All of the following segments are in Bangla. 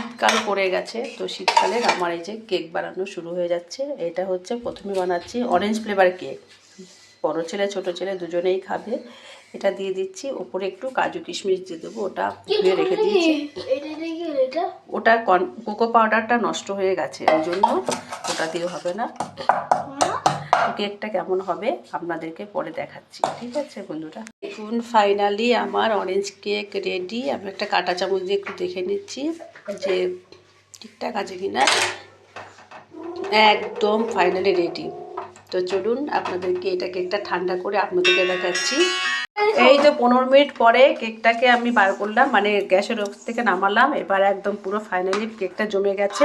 শীতকাল পড়ে গেছে তো শীতকালে আমার এই যে কেক বানানো শুরু হয়ে যাচ্ছে। এটা হচ্ছে প্রথমে বানাচ্ছি অরেঞ্জ ফ্লেভার কেক বড়ো ছেলে ছোট ছেলে দুজনেই খাবে। এটা দিয়ে দিচ্ছি ওপরে একটু কাজু কিশমিশ দিয়ে দেবো ওটা ধুয়ে রেখে দিয়েছি। ওটা কন কোকো পাউডারটা নষ্ট হয়ে গেছে ওই জন্য ওটা দিয়ে হবে না। কেকটা কেমন হবে আপনাদেরকে পরে দেখাচ্ছি। ঠিক আছে বন্ধুরা? দেখুন ফাইনালি আমার অরেঞ্জ কেক রেডি আমি একটা কাটা চামচ দিয়ে একটু দেখে নিচ্ছি যে ঠিকঠাক আছে কিনা। একদম ফাইনালি রেডি তো চলুন, আপনাদেরকে এটা কেকটা ঠান্ডা করে আপনাদেরকে দেখাচ্ছি। এই তো পনেরো মিনিট পরে কেকটাকে আমি বার করলাম মানে গ্যাসের ওপর থেকে নামালাম এবার একদম পুরো ফাইনালি কেকটা জমে গেছে।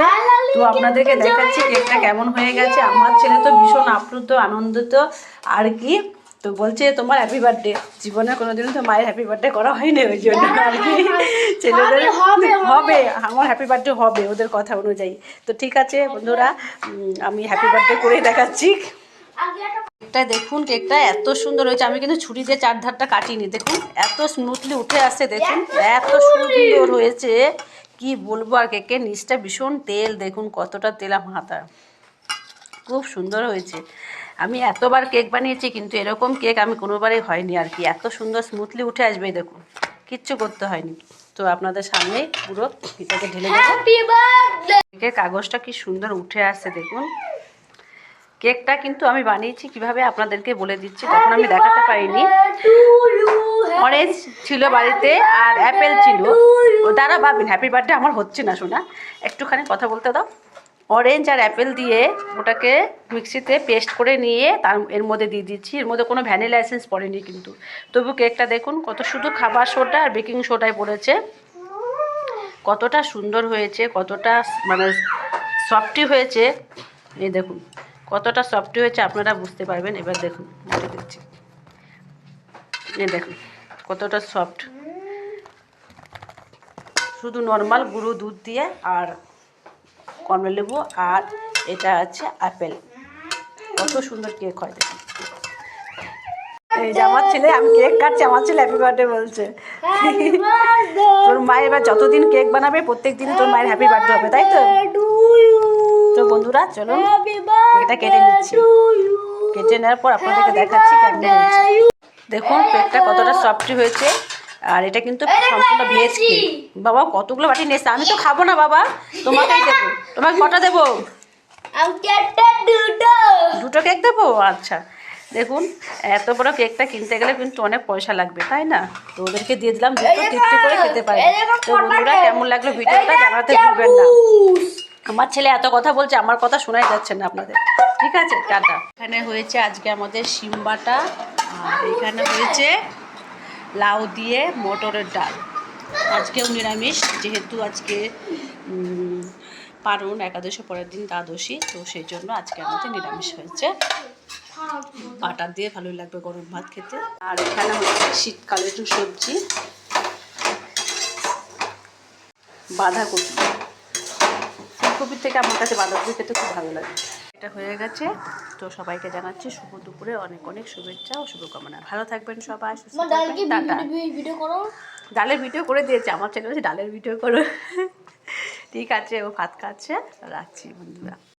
তো আপনাদেরকে দেখাচ্ছি কেকটা কেমন হয়ে গেছে। আমার ছেলে তো ভীষণ আপ্লুত আনন্দিত আর কি? তো বলছে তোমার হ্যাপি বার্থডে জীবনে কোনোদিনও তো মায়ের হ্যাপি বার্থডে করা হয়নি ওই জন্য আর কি। ছেলেদের হবে, হবে আমার হ্যাপি বার্থডে হবে ওদের কথা অনুযায়ী। তো ঠিক আছে বন্ধুরা আমি হ্যাপি বার্থডে করেই দেখাচ্ছি। কেকটা দেখুন কেকটা এত সুন্দর হয়েছে। আমি কিন্তু ছুরি দিয়ে চার ধারটা কাটিনি দেখুন এত স্মুথলি উঠে আসছে দেখুন এত সুন্দর হয়েছে। কি বলব আর কেকের নিচটা ভীষণ তেল দেখুন কতটা তেল হাতা। খুব সুন্দর হয়েছে। আমি এতবার কেক বানিয়েছি কিন্তু এরকম কেক আমি কোনোবারই হয়নি আর কি। এত সুন্দর স্মুথলি উঠে আসবে দেখুন। কিচ্ছু করতে হয়নি। তো আপনাদের সামনে পুরো এটাকে ঢেলে দেবো। কেকের কাগজটা কি সুন্দর উঠে আসছে দেখুন। কেকটা কিন্তু আমি বানিয়েছি, কীভাবে আপনাদেরকে বলে দিচ্ছি, তখন আমি দেখাতে পারিনি। অরেঞ্জ ছিল বাড়িতে আর অ্যাপেল ছিল। দ্বারা ভাবেন হ্যাপি বার্থডে আমার হচ্ছে না শোনা। একটুখানি কথা বলতে দাও। অরেঞ্জ আর অ্যাপেল দিয়ে ওটাকে মিক্সিতে পেস্ট করে নিয়ে তার এর মধ্যে দিয়ে দিচ্ছি। এর মধ্যে কোনো ভ্যানিলা এসেন্স পড়েনি কিন্তু। তবু কেকটা দেখুন, কত শুধু খাবার সোডা আর বেকিং সোডায় পড়েছে। কতটা সুন্দর হয়েছে, কতটা মানে সফটি হয়েছে। এই দেখুন। কতটা সফট হয়েছে আপনারা বুঝতে পারবেন। এবার দেখুন বলে দিচ্ছি। দেখুন, কতটা সফট শুধু নর্মাল গুঁড়ো দুধ দিয়ে আর কমলা লেবু আর এটা আছে আপেল কত সুন্দর কেক হয় দেখুন। এই আমার ছেলে, আমি কেক কাটছি, আমার ছেলে হ্যাপি বার্থডে বলছে। তোর মা এবার যতদিন কেক বানাবে প্রত্যেক দিন তোর মায়ের হ্যাপি বার্থডে হবে, তাই তো? তো বন্ধুরা চলুন হ্যাপি কেকটা কেটে নিচ্ছি। কেটে নেওয়ার পর আপনাদেরকে দেখাচ্ছি কেমন দেখুন কেকটা কতটা সফটি হয়েছে আর এটা কিন্তু সম্পূর্ণ ভেজ কেক বাবা কতগুলো বাটি নিয়েছে? আমি তো খাব না বাবা। তোমাকেই দেবো। তোমাকে কটা দেবো? দুটো। দুটো কেক দেবো? আচ্ছা। দেখুন এত বড় কেকটা কিনতে গেলে কিন্তু অনেক পয়সা লাগবে তাই না? তো ওদেরকে দিয়ে দিলাম দুটো তৃপ্তি করে খেতে পারে। তো বন্ধুরা কেমন লাগল ভিডিওটা জানাতে ভুলবেন না। আমার ছেলে এত কথা বলছে, আমার কথা শোনাই যাচ্ছে না আপনাদের। ঠিক আছে? টাটা। এখানে হয়েছে আজকে আমাদের সিম্বাটা, আর এখানে হয়েছে লাউ দিয়ে মটরের ডাল। আজকেও নিরামিষ, যেহেতু আজকে পারুন একাদশী, পরের দিন দ্বাদশী, তো সেই জন্য আজকে আমাদের নিরামিষ হয়েছে। বাটার দিয়ে ভালোই লাগবে গরম ভাত খেতে। আর এখানে হচ্ছে একটু সবজি, বাঁধাকপি। ফুলকপির থেকে আমার কাছে বাঁধাকপি খেতে খুব ভালো লাগে। এটা হয়ে গেছে। তো সবাইকে জানাচ্ছি শুভ দুপুরে অনেক অনেক শুভেচ্ছা ও শুভকামনা। ভালো থাকবেন সবাই সুস্থ ডালের ভিডিও করে দিয়েছে আমার ছেলে বলছে ডালের ভিডিও করো। ঠিক আছে ও ভাত খাচ্ছে রাখছি বন্ধুরা।